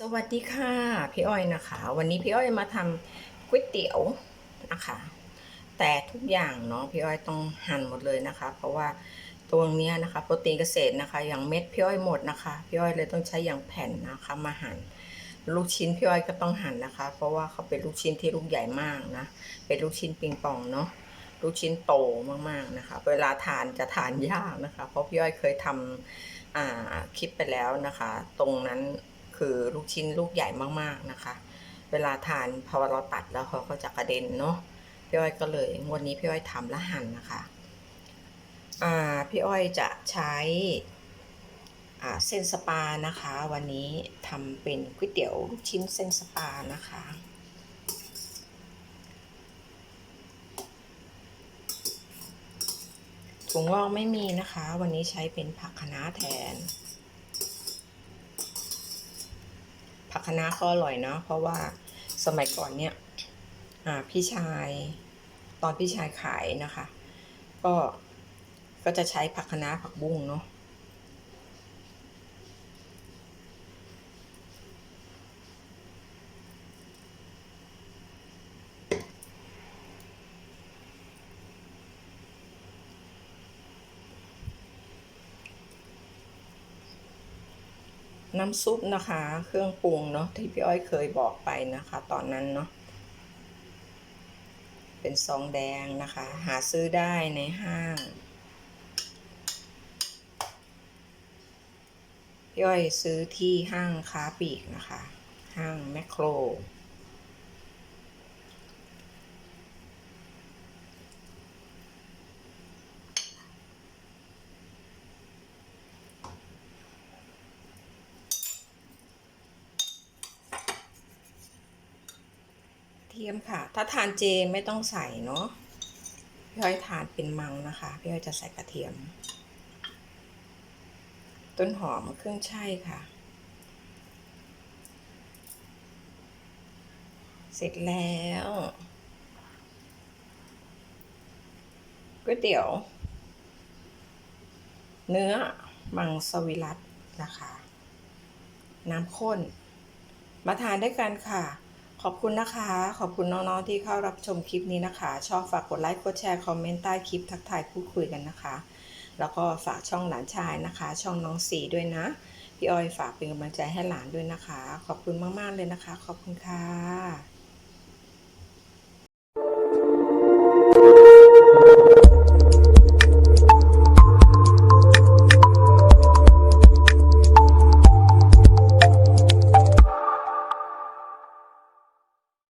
สวัสดีค่ะ พี่อ้อยนะคะ วันนี้พี่อ้อยมาทำก๋วยเตี๋ยวนะคะ แต่ทุกอย่างเนาะพี่อ้อยต้องหั่นหมดเลยนะคะ เพราะว่าตรงเนี้ยนะคะ โปรตีนเกษตรนะคะ อย่างเม็ดพี่อ้อยหมดนะคะพี่อ้อยเลยต้องใช้อย่างแผ่นนะคะ มาหั่นลูกชิ้นพี่อ้อยก็ต้องหั่นนะคะ เพราะว่าเขาเป็นลูกชิ้นที่ลูกใหญ่มากนะเป็นลูกชิ้นปิงปองเนาะลูกชิ้นโตมากๆนะคะ เวลาทานจะทานยากนะคะ เพราะพี่อ้อยเคยทำคลิปไปแล้วนะคะ ตรงนั้น คือลูกชิ้นลูกใหญ่มากๆนะคะ เวลาทานพอเราตัดแล้วเขาก็จะกระเด็นเนาะพี่อ้อยก็เลยวันนี้พี่อ้อยทำและหั่นนะคะอ่าพี่อ้อยจะใช้อ่าเส้นสปานะคะ วันนี้ทำเป็นก๋วยเตี๋ยวลูกชิ้นเส้นสปานะคะถุงงอกไม่มีนะคะ วันนี้ใช้เป็นผักคะน้าแทน ผักคะน้าก็อร่อยเนาะเพราะว่าสมัยก่อนเนี่ยพี่ชายตอนพี่ชายขายนะคะ ก็ก็จะใช้ผักคะน้าผักบุ้งเนาะ น้ำซุปนะคะ เครื่องปรุงเนาะที่พี่อ้อยเคยบอกไปนะคะ ตอนนั้นเนาะเป็นซองแดงนะคะ หาซื้อได้ในห้างพี่อ้อยซื้อที่ห้างค้าปลีกนะคะ ห้างแมคโคร เทียมค่ะ ถ้าทานเจไม่ต้องใส่เนาะพี่อ้อยทานเป็นมังนะคะ พี่อ้อยจะใส่กระเทียม ต้นหอมเครื่องช่ค่ะ เสร็จแล้วก๋วยเตี๋ยว เนื้อมังสวิรัตนะคะ น้ำข้น มาทานด้วยกันค่ะ ขอบคุณนะคะ ขอบคุณน้องๆที่เข้ารับชมคลิปนี้นะคะ ชอบฝากกดไลค์ กดแชร์ คอมเมนต์ใต้คลิปทักทายพูดคุยกันนะคะ แล้วก็ฝากช่องหลานชายนะคะ ช่องน้องสีด้วยนะ พี่ออยฝากเป็นกำลังใจให้หลานด้วยนะคะ ขอบคุณมากๆเลยนะคะ ขอบคุณค่ะ